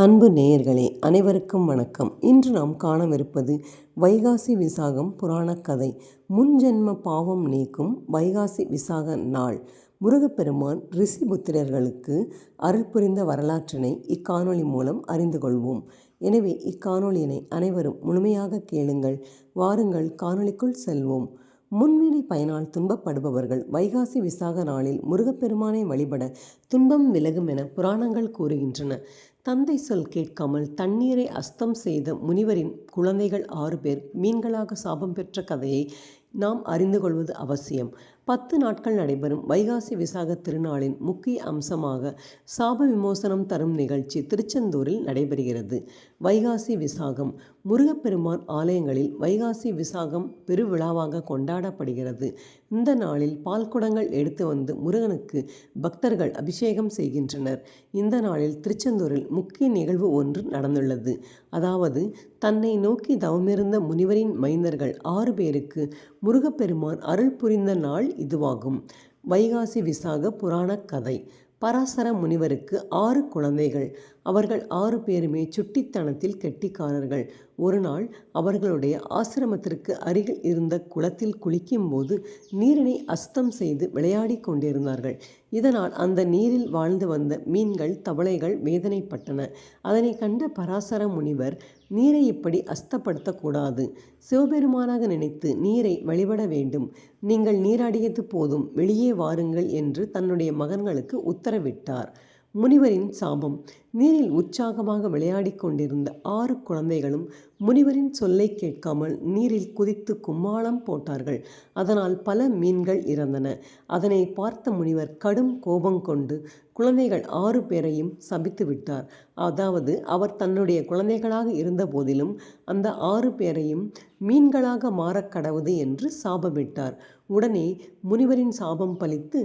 அன்பு நேயர்களே அனைவருக்கும் வணக்கம். இன்று நாம் காணவிருப்பது வைகாசி விசாகம் புராணக் கதை முன்ஜென்ம பாவம் நீக்கும் வைகாசி விசாக நாள். முருகப்பெருமான் ரிஷிபுத்திரர்களுக்கு அருள் புரிந்த வரலாற்றினை இக்காணொளி மூலம் அறிந்து கொள்வோம். எனவே இக்காணொளியினை அனைவரும் முழுமையாக கேளுங்கள். வாருங்கள் காணொளிக்குள் செல்வோம். முன்வினை பயனால் துன்பப்படுபவர்கள் வைகாசி விசாக நாளில் முருகப்பெருமானை வழிபட துன்பம் விலகும் என புராணங்கள் கூறுகின்றன. தந்தை சொல் கேட்காமல் தண்ணீரை அஸ்தம் செய்த முனிவரின் குழந்தைகள் ஆறு பேர் மீன்களாக சாபம் பெற்ற கதையை நாம் அறிந்து கொள்வது அவசியம். பத்து நாட்கள் நடைபெறும் வைகாசி விசாக திருநாளின் முக்கிய அம்சமாக சாப விமோசனம் தரும் நிகழ்ச்சி திருச்செந்தூரில் நடைபெறுகிறது. வைகாசி விசாகம் முருகப்பெருமான் ஆலயங்களில் வைகாசி விசாகம் பெருவிழாவாக கொண்டாடப்படுகிறது. இந்த நாளில் பால்குடங்கள் எடுத்து வந்து முருகனுக்கு பக்தர்கள் அபிஷேகம் செய்கின்றனர். இந்த நாளில் திருச்செந்தூரில் முக்கிய நிகழ்வு ஒன்று நடந்துள்ளது. அதாவது தன்னை நோக்கி தவமிருந்த முனிவரின் மைந்தர்கள் ஆறு பேருக்கு முருகப்பெருமான் அருள் புரிந்த நாள் இதுவாகும். வைகாசி விசாக புராண கதை. பராசர முனிவருக்கு ஆறு குழந்தைகள். அவர்கள் ஆறு பேருமே சுட்டித்தனத்தில் கெட்டிக்காரர்கள். ஒரு நாள் அவர்களுடைய ஆசிரமத்திற்கு அருகில் இருந்த குளத்தில் குளிக்கும்போது நீரினை அஸ்தம் செய்து விளையாடி கொண்டிருந்தார்கள். இதனால் அந்த நீரில் வாழ்ந்து வந்த மீன்கள் தவளைகள் வேதனைப்பட்டன. அதனை கண்ட பராசர முனிவர் நீரை இப்படி அஸ்தப்படுத்தக்கூடாது சிவபெருமானாக நினைத்து நீரை வழிபட வேண்டும். நீங்கள் நீராடியது போதும் வெளியே வாருங்கள் என்று தன்னுடைய மகன்களுக்கு உத்தரவிட்டார். முனிவரின் சாபம். நீரில் உற்சாகமாக விளையாடிக் கொண்டிருந்த ஆறு குழந்தைகளும் முனிவரின் சொல்லை கேட்காமல் நீரில் குதித்து கும்மாளம் போட்டார்கள். அதனால் பல மீன்கள் இறந்தன. அதனை பார்த்த முனிவர் கடும் கோபம் கொண்டு குழந்தைகள் ஆறு பேரையும் சபித்து விட்டார். அதாவது அவர் தன்னுடைய குழந்தைகளாக இருந்த போதிலும் அந்த ஆறு பேரையும் மீன்களாக மாறக்கடவுது என்று சாபமிட்டார் உடனே முனிவரின் சாபம் பலித்து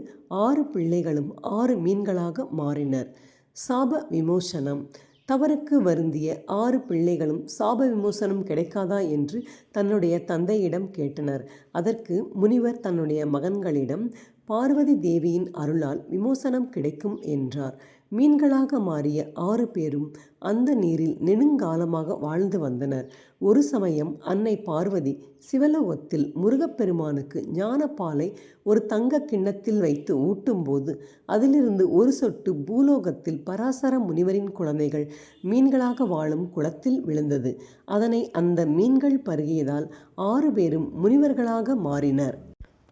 ஆறு பிள்ளைகளும் ஆறு மீன்களாக மாறினர். சாப விமோசனம். தவறுக்கு வருந்திய ஆறு பிள்ளைகளும் சாப விமோசனம் கிடைக்காதா என்று தன்னுடைய தந்தையிடம் கேட்டனர். அதற்கு முனிவர் தன்னுடைய மகன்களிடம் பார்வதி தேவியின் அருளால் விமோசனம் கிடைக்கும் என்றார். மீன்களாக மாறிய ஆறு பேரும் அந்த நீரில் நெடுங்காலமாக வாழ்ந்து வந்தனர். ஒரு சமயம் அன்னை பார்வதி சிவலோகத்தில் முருகப்பெருமானுக்கு ஞானப்பாலை ஒரு தங்க கிண்ணத்தில் வைத்து ஊட்டும்போது அதிலிருந்து ஒரு சொட்டு பூலோகத்தில் பராசர முனிவரின் குழந்தைகள் மீன்களாக வாழும் குளத்தில் விழுந்தது. அதனை அந்த மீன்கள் பருகியதால் ஆறு பேரும் முனிவர்களாக மாறினர்.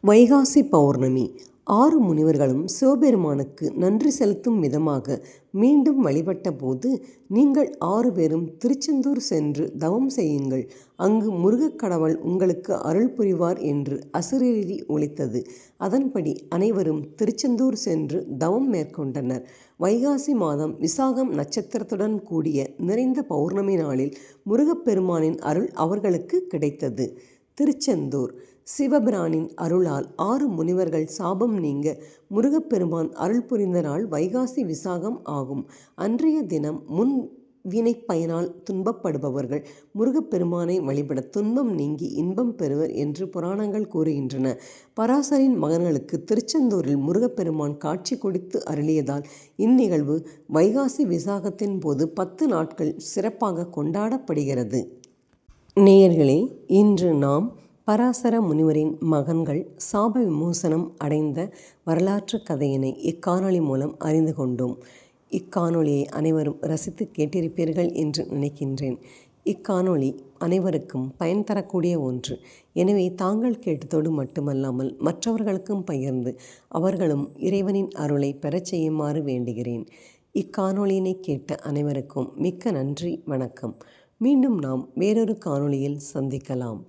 வைகாசி பௌர்ணமி. ஆறு முனிவர்களும் சிவபெருமானுக்கு நன்றி செலுத்தும் விதமாக மீண்டும் வழிபட்ட போது நீங்கள் ஆறு பேரும் திருச்செந்தூர் சென்று தவம் செய்யுங்கள். அங்கு முருகக்கடவுள் உங்களுக்கு அருள் புரிவார் என்று அசுரீரி ஒழித்தது அதன்படி அனைவரும் திருச்செந்தூர் சென்று தவம் மேற்கொண்டனர். வைகாசி மாதம் விசாகம் நட்சத்திரத்துடன் கூடிய நிறைந்த பௌர்ணமி நாளில் முருகப்பெருமானின் அருள் அவர்களுக்கு கிடைத்தது. திருச்செந்தூர். சிவபிரானின் அருளால் ஆறு முனிவர்கள் சாபம் நீங்க முருகப்பெருமான் அருள் புரிந்த நாள் வைகாசி விசாகம் ஆகும். அன்றைய தினம் முன் வினை பயனால் துன்பப்படுபவர்கள் முருகப்பெருமானை வழிபட துன்பம் நீங்கி இன்பம் பெறுவர் என்று புராணங்கள் கூறுகின்றன. பராசரின் மகன்களுக்கு திருச்செந்தூரில் முருகப்பெருமான் காட்சி கொடுத்து அருளியதால் இந்நிகழ்வு வைகாசி விசாகத்தின் போது பத்து நாட்கள் சிறப்பாக கொண்டாடப்படுகிறது. நேயர்களே இன்று நாம் பராசர முனிவரின் மகன்கள் சாப விமோசனம் அடைந்த வரலாற்று கதையினை இக்காணொளி மூலம் அறிந்து கொண்டோம். இக்காணொளியை அனைவரும் ரசித்து கேட்டிருப்பீர்கள் என்று நினைக்கின்றேன். இக்காணொளி அனைவருக்கும் பயன் தரக்கூடிய ஒன்று. எனவே தாங்கள் கேட்டதோடு மட்டுமல்லாமல் மற்றவர்களுக்கும் பகிர்ந்து அவர்களும் இறைவனின் அருளை பெறச் செய்யுமாறு வேண்டுகிறேன். இக்காணொளியினை கேட்ட அனைவருக்கும் மிக்க நன்றி வணக்கம். மீண்டும் நாம் வேறொரு காணொளியில் சந்திக்கலாம்.